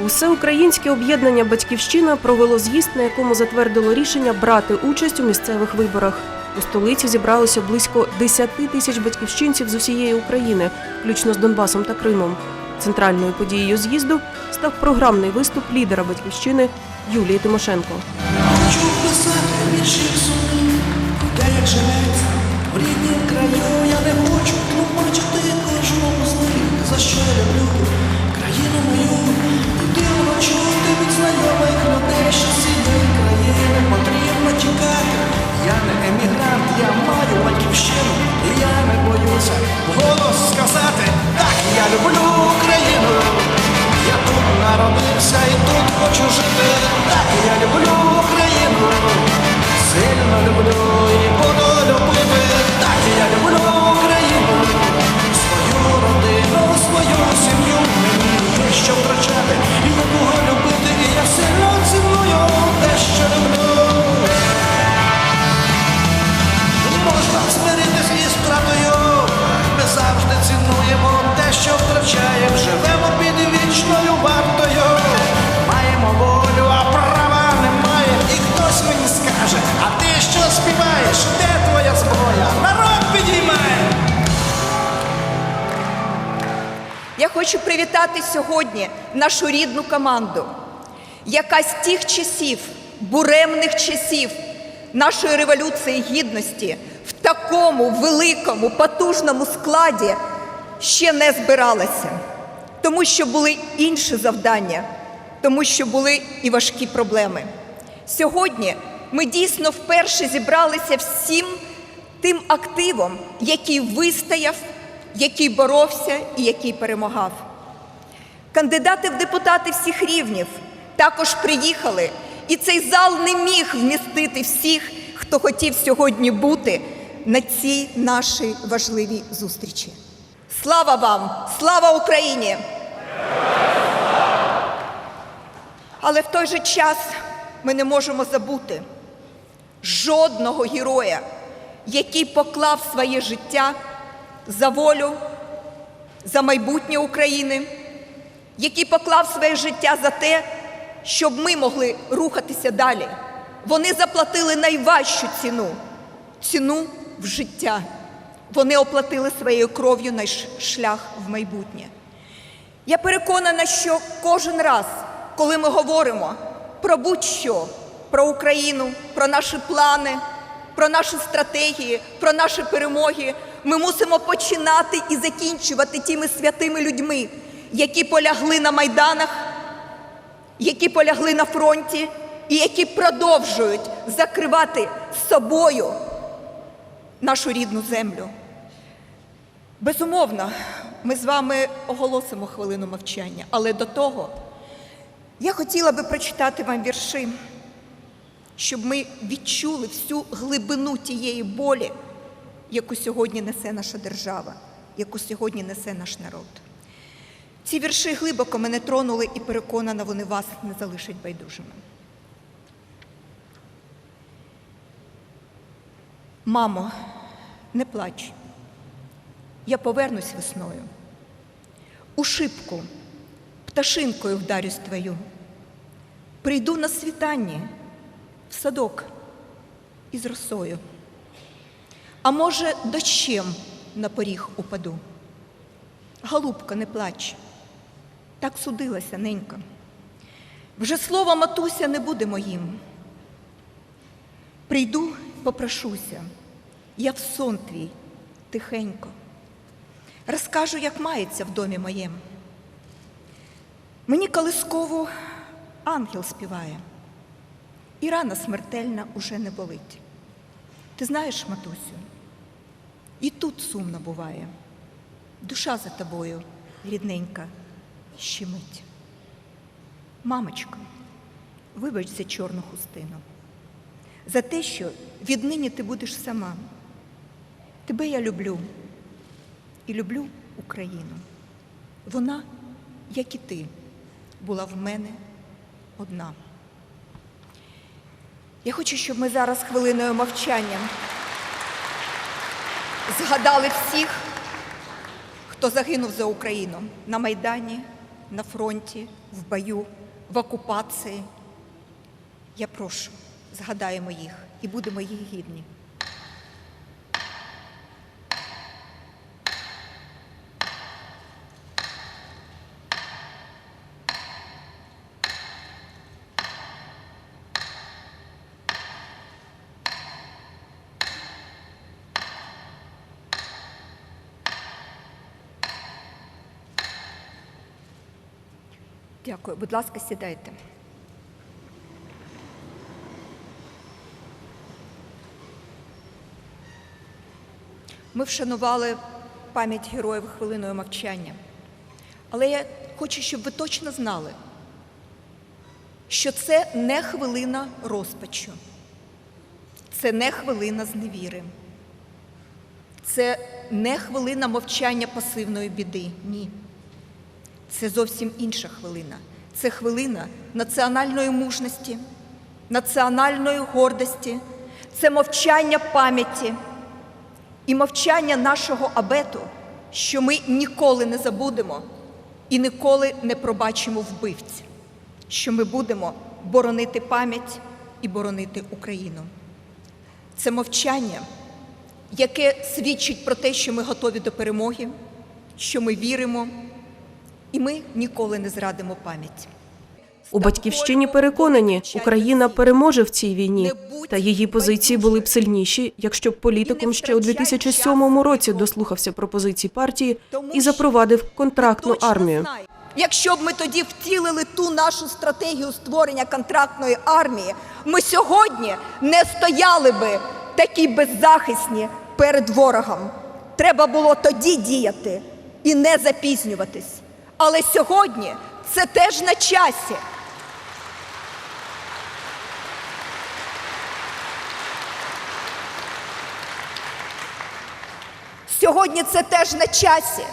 Всеукраїнське об'єднання Батьківщина провело з'їзд, на якому затвердило рішення брати участь у місцевих виборах. У столиці зібралося близько 10 тисяч батьківщинців з усієї України, включно з Донбасом та Кримом. Центральною подією з'їзду став програмний виступ лідера батьківщини Юлії Тимошенко. Я не хочу тлумачити кожному з них, за що я люблю дивно чути від знайомих людей, що з цієї країни потрібно тікати. Я не хочу привітати сьогодні нашу рідну команду, яка з тих часів, буремних часів нашої революції гідності в такому великому, потужному складі ще не збиралася, тому що були інші завдання, тому що були і важкі проблеми. Сьогодні ми дійсно вперше зібралися всім тим активом, який вистояв, який боровся і який перемагав. Кандидати в депутати всіх рівнів також приїхали, і цей зал не міг вмістити всіх, хто хотів сьогодні бути на цій нашій важливій зустрічі. Слава вам! Слава Україні! Але в той же час ми не можемо забути жодного героя, який поклав своє життя за волю, за майбутнє України, який поклав своє життя за те, щоб ми могли рухатися далі. Вони заплатили найважчу ціну ціну в життя. Вони оплатили своєю кров'ю наш шлях в майбутнє. Я переконана, що кожен раз, коли ми говоримо про будь-що, про Україну, про наші плани, про наші стратегії, про наші перемоги, ми мусимо починати і закінчувати тими святими людьми, які полягли на майданах, які полягли на фронті і які продовжують закривати собою нашу рідну землю. Безумовно, ми з вами оголосимо хвилину мовчання, але до того я хотіла би прочитати вам вірші, щоб ми відчули всю глибину тієї болі, яку сьогодні несе наша держава, яку сьогодні несе наш народ. Ці вірші глибоко мене тронули і переконана, вони вас не залишать байдужими. Мамо, не плач. Я повернусь весною. У шибку пташинкою вдарюсь твою. Прийду на світанні в садок із росою. А може, дощем на поріг упаду. Голубка, не плач, так судилася ненька. Вже слово матуся не буде моїм. Прийду, попрошуся, я в сон твій тихенько. Розкажу, як мається в домі моєм. Мені колискову ангел співає, і рана смертельна уже не болить. Ти знаєш, матусю, і тут сумно буває. Душа за тобою, рідненька, щемить. Мамочко, вибач за чорну хустину, за те, що віднині ти будеш сама. Тебе я люблю і люблю Україну. Вона, як і ти, була в мене одна. Я хочу, щоб ми зараз хвилиною мовчання згадали всіх, хто загинув за Україну на Майдані, на фронті, в бою, в окупації. Я прошу, згадаємо їх і будемо їх гідні. Дякую. Будь ласка, сідайте. Ми вшанували пам'ять героїв хвилиною мовчання. Але я хочу, щоб ви точно знали, що це не хвилина розпачу, це не хвилина зневіри, це не хвилина мовчання пасивної біди. Ні. Це зовсім інша хвилина. Це хвилина національної мужності, національної гордості, це мовчання пам'яті і мовчання нашого абету, що ми ніколи не забудемо і ніколи не пробачимо вбивць, що ми будемо боронити пам'ять і боронити Україну. Це мовчання, яке свідчить про те, що ми готові до перемоги, що ми віримо, і ми ніколи не зрадимо пам'ять. У батьківщині переконані, Україна переможе в цій війні, та її позиції були б сильніші, якщо б політикум ще у 2007 році дослухався пропозицій партії і запровадив контрактну армію. Якщо б ми тоді втілили ту нашу стратегію створення контрактної армії, ми сьогодні не стояли би такі беззахисні перед ворогом. Треба було тоді діяти і не запізнюватись. Але сьогодні це теж на часі. Сьогодні це теж на часі,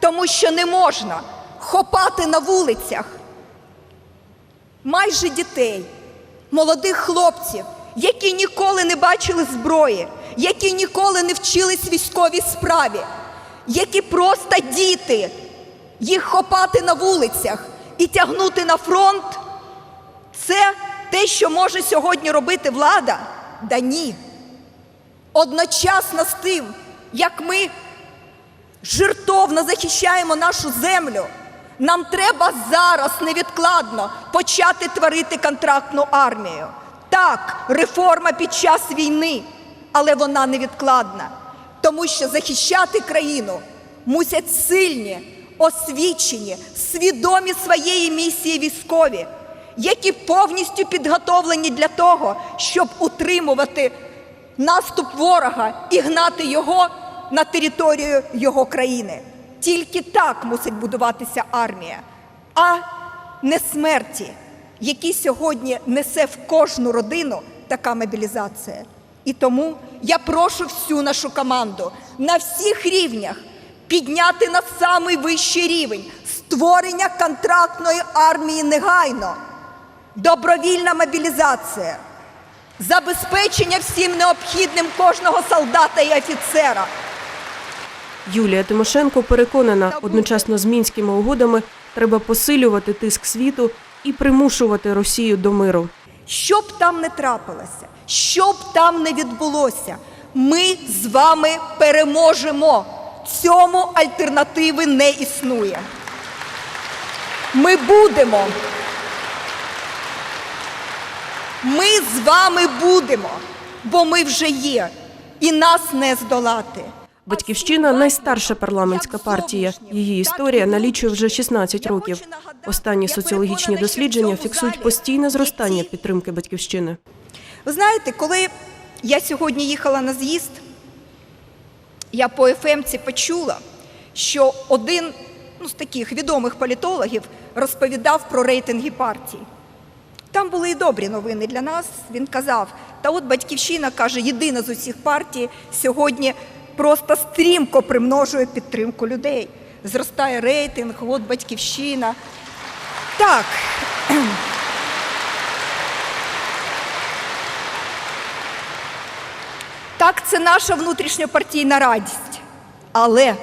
тому що не можна хопати на вулицях майже дітей, молодих хлопців, які ніколи не бачили зброї, які ніколи не вчились військовій справі, які просто діти, їх хопати на вулицях і тягнути на фронт. Це те, що може сьогодні робити влада? Да ні. Одночасно з тим, як ми жертовно захищаємо нашу землю, нам треба зараз невідкладно почати творити контрактну армію. Так, реформа під час війни, але вона невідкладна, тому що захищати країну мусять сильні, освічені, свідомі своєї місії військові, які повністю підготовлені для того, щоб утримувати наступ ворога і гнати його на територію його країни. Тільки так мусить будуватися армія, а не смерті, які сьогодні несе в кожну родину така мобілізація. І тому я прошу всю нашу команду на всіх рівнях підняти на самий вищий рівень створення контрактної армії негайно, добровільна мобілізація, забезпечення всім необхідним кожного солдата і офіцера. Юлія Тимошенко переконана, одночасно з мінськими угодами треба посилювати тиск світу і примушувати Росію до миру. Що б там не трапилося, що б там не відбулося, ми з вами переможемо. Цьому альтернативи не існує. Ми будемо. Ми з вами будемо, бо ми вже є, і нас не здолати. Батьківщина найстарша парламентська партія. Її історія налічує вже 16 років. Останні соціологічні дослідження фіксують постійне зростання підтримки батьківщини. Ви знаєте, коли я сьогодні їхала на з'їзд, я по ФМці почула, що один ну, з таких відомих політологів розповідав про рейтинги партій. Там були і добрі новини для нас. Він казав: та от батьківщина каже, єдина з усіх партій сьогодні просто стрімко примножує підтримку людей. Зростає рейтинг, от батьківщина. Так. Так, це наша внутрішньопартійна радість. Але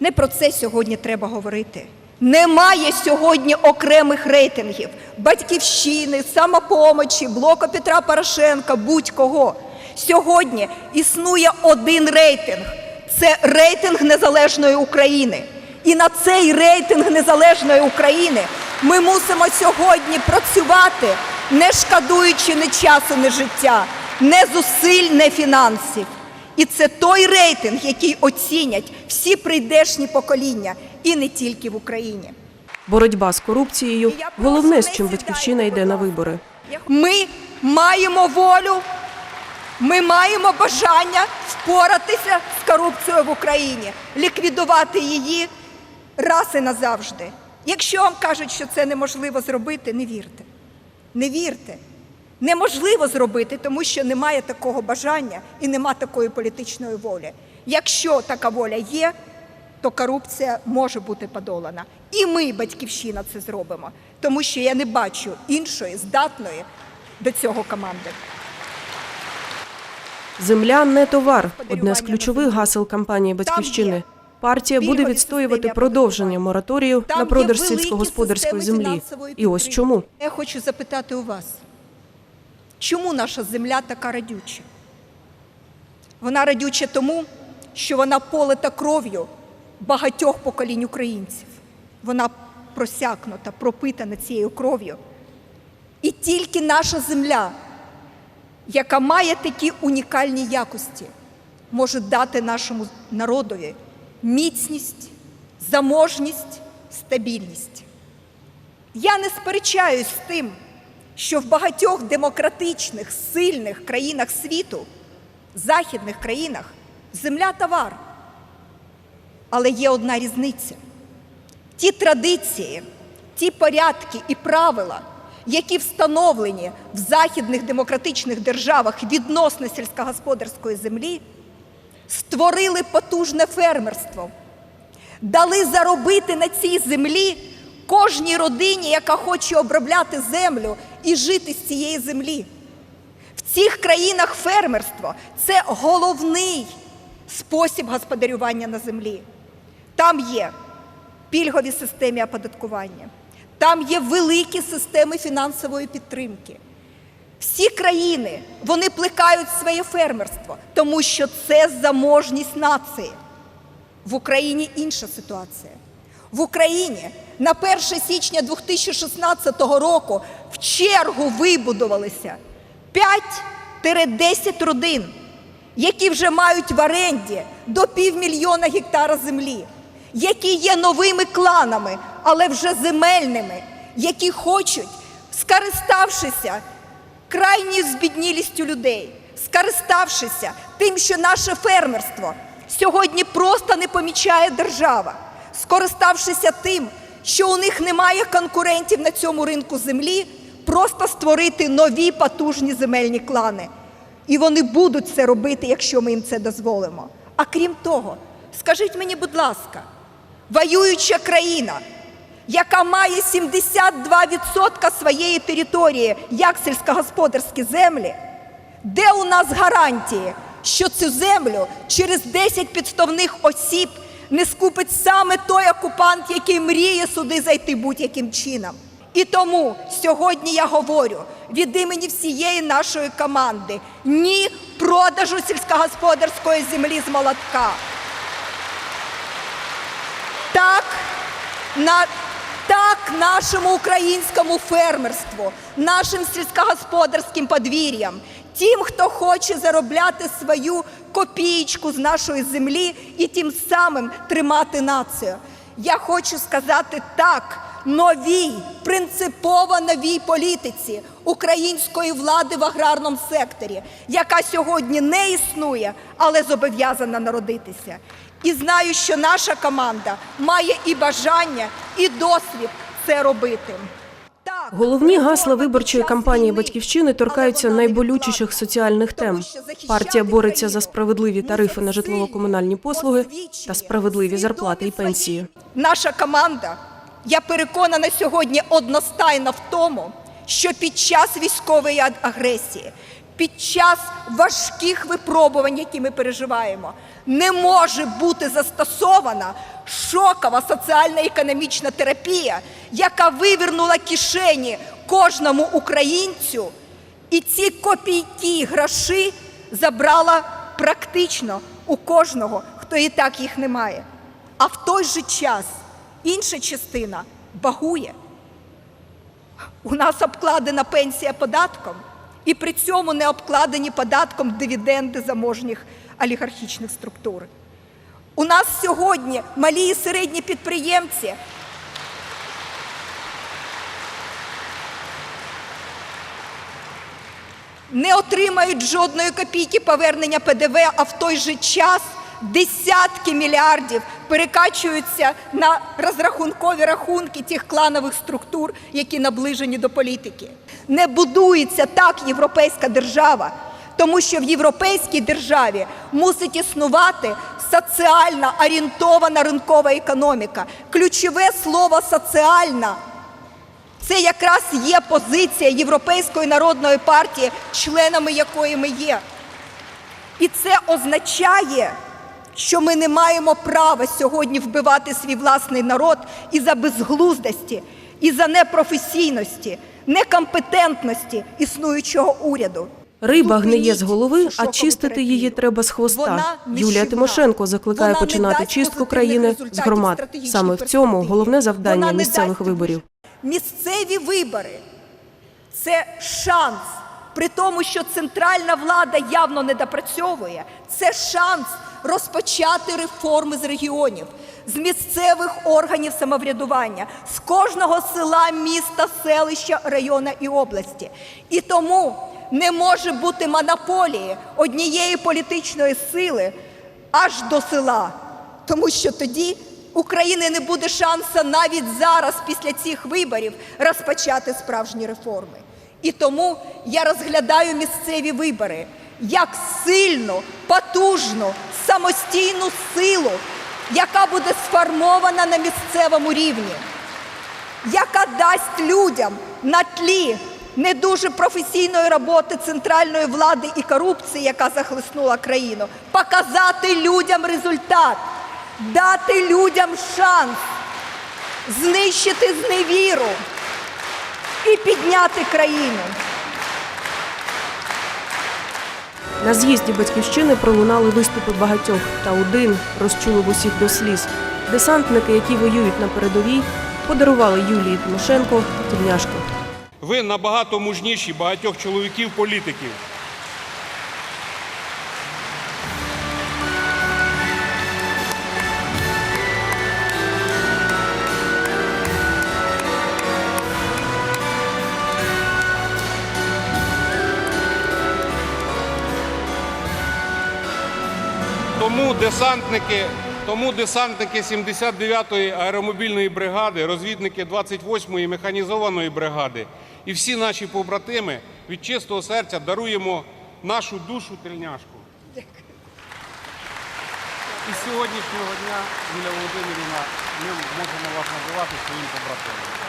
не про це сьогодні треба говорити. Немає сьогодні окремих рейтингів батьківщини, самопомочі, блоку Петра Порошенка, будь-кого. Сьогодні існує один рейтинг це рейтинг незалежної України. І на цей рейтинг незалежної України ми мусимо сьогодні працювати, не шкодуючи ні часу, ні життя, не зусиль, не фінансів. І це той рейтинг, який оцінять всі прийдешні покоління, і не тільки в Україні. Боротьба з корупцією головне, з чим батьківщина йде на вибори. Ми маємо волю, ми маємо бажання впоратися з корупцією в Україні, ліквідувати її раз і назавжди. Якщо вам кажуть, що це неможливо зробити, не вірте. Не вірте. Неможливо зробити, тому що немає такого бажання і нема такої політичної волі. Якщо така воля є, то корупція може бути подолана. І ми, батьківщина, це зробимо, тому що я не бачу іншої здатної до цього команди. Земля не товар. Одне з ключових гасел кампанії Батьківщини. Партія буде відстоювати продовження мораторію на продаж сільськогосподарської землі. І ось чому. Я хочу запитати у вас, чому наша земля така радюча? Вона радюча тому, що вона полита кров'ю багатьох поколінь українців. Вона просякнута, пропитана цією кров'ю. І тільки наша земля, яка має такі унікальні якості, може дати нашому народові міцність, заможність, стабільність. Я не сперечаюсь з тим, що в багатьох демократичних, сильних країнах світу, західних країнах, земля товар. Але є одна різниця. Ті традиції, ті порядки і правила, які встановлені в західних демократичних державах відносно сільськогосподарської землі, створили потужне фермерство, дали заробити на цій землі кожній родині, яка хоче обробляти землю і жити з цієї землі. В цих країнах фермерство це головний спосіб господарювання на землі. Там є пільгові системи оподаткування, там є великі системи фінансової підтримки. Всі країни вони плекають своє фермерство, тому що це заможність нації. В Україні інша ситуація. В Україні на 1 січня 2016 року в чергу вибудувалися 5-10 родин, які вже мають в оренді до півмільйона гектара землі, які є новими кланами, але вже земельними, які хочуть, скориставшися крайньою збіднілістю людей, скориставшися тим, що наше фермерство сьогодні просто не помічає держава, скориставшися тим, що у них немає конкурентів на цьому ринку землі, просто створити нові потужні земельні клани. І вони будуть це робити, якщо ми їм це дозволимо. А крім того, скажіть мені, будь ласка, воююча країна, яка має 72% своєї території як сільськогосподарські землі, де у нас гарантії, що цю землю через 10 підставних осіб не скупить саме той окупант, який мріє сюди зайти будь-яким чином? І тому сьогодні я говорю від імені всієї нашої команди ні продажу сільськогосподарської землі з молотка. Так, на, так нашому українському фермерству, нашим сільськогосподарським подвір'ям, тим, хто хоче заробляти свою копієчку з нашої землі і тим самим тримати націю. Я хочу сказати так новій, принципово новій політиці української влади в аграрному секторі, яка сьогодні не існує, але зобов'язана народитися. І знаю, що наша команда має і бажання, і досвід це робити. Головні гасла виборчої кампанії Батьківщини торкаються найболючіших соціальних тем. Партія бореться за справедливі тарифи на житлово-комунальні послуги та справедливі зарплати і пенсії. Наша команда, я переконана сьогодні одностайна в тому, що під час військової агресії, під час важких випробувань, які ми переживаємо, не може бути застосована шокова соціально-економічна терапія, яка вивернула кишені кожному українцю, і ці копійки гроші забрала практично у кожного, хто і так їх не має. А в той же час інша частина багує. У нас обкладена пенсія податком, і при цьому не обкладені податком дивіденди заможніх олігархічних структур. У нас сьогодні малі і середні підприємці не отримають жодної копійки повернення ПДВ, а в той же час десятки мільярдів перекачуються на розрахункові рахунки тих кланових структур, які наближені до політики. Не будується так європейська держава, тому що в європейській державі мусить існувати соціально орієнтована ринкова економіка. Ключове слово соціальна це якраз є позиція Європейської народної партії, членами якої ми є. І це означає, що ми не маємо права сьогодні вбивати свій власний народ і за безглуздості, і за непрофесійності, некомпетентності існуючого уряду. Риба гниє з голови, а чистити її треба з хвоста. Юлія. Тимошенко закликає починати чистку країни з громад. Саме в цьому головне завдання місцевих виборів. Місцеві вибори це шанс. При тому, що центральна влада явно не допрацьовує, це шанс розпочати реформи з регіонів, з місцевих органів самоврядування, з кожного села, міста, селища, району і області. І тому не може бути монополії однієї політичної сили аж до села. Тому що тоді України не буде шансу навіть зараз, після цих виборів, розпочати справжні реформи. І тому я розглядаю місцеві вибори як сильну, потужну, самостійну силу, яка буде сформована на місцевому рівні яка дасть людям на тлі не дуже професійної роботи центральної влади і корупції, яка захлеснула країну, показати людям результат, дати людям шанс знищити зневіру і підняти країну. На з'їзді батьківщини пролунали виступи багатьох, та один розчулив усіх до сліз. Десантники, які воюють на передовій, подарували Юлії Тимошенко тільняшку. Ви набагато мужніші багатьох чоловіків-політиків. Тому десантники, тому десантники 79-ї аеромобільної бригади, розвідники 28-ї механізованої бригади і всі наші побратими від чистого серця даруємо нашу душу тельняшку. І з сьогоднішнього дня, Юлія Володимирівна, ми можемо вас називати своїм побратимом.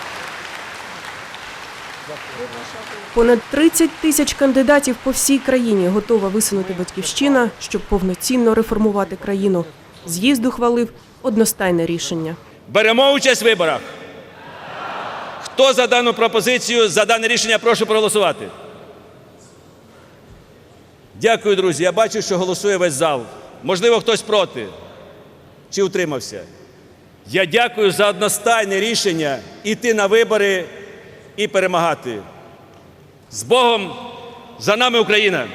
Понад 30 тисяч кандидатів по всій країні готова висунути батьківщина, щоб повноцінно реформувати країну. З'їзд ухвалив одностайне рішення. Беремо участь в виборах. Хто за дану пропозицію, за дане рішення, прошу проголосувати. Дякую, друзі. Я бачу, що голосує весь зал. Можливо, хтось проти чи утримався. Я дякую за одностайне рішення іти на вибори і перемагати. З Богом! За нами Україна!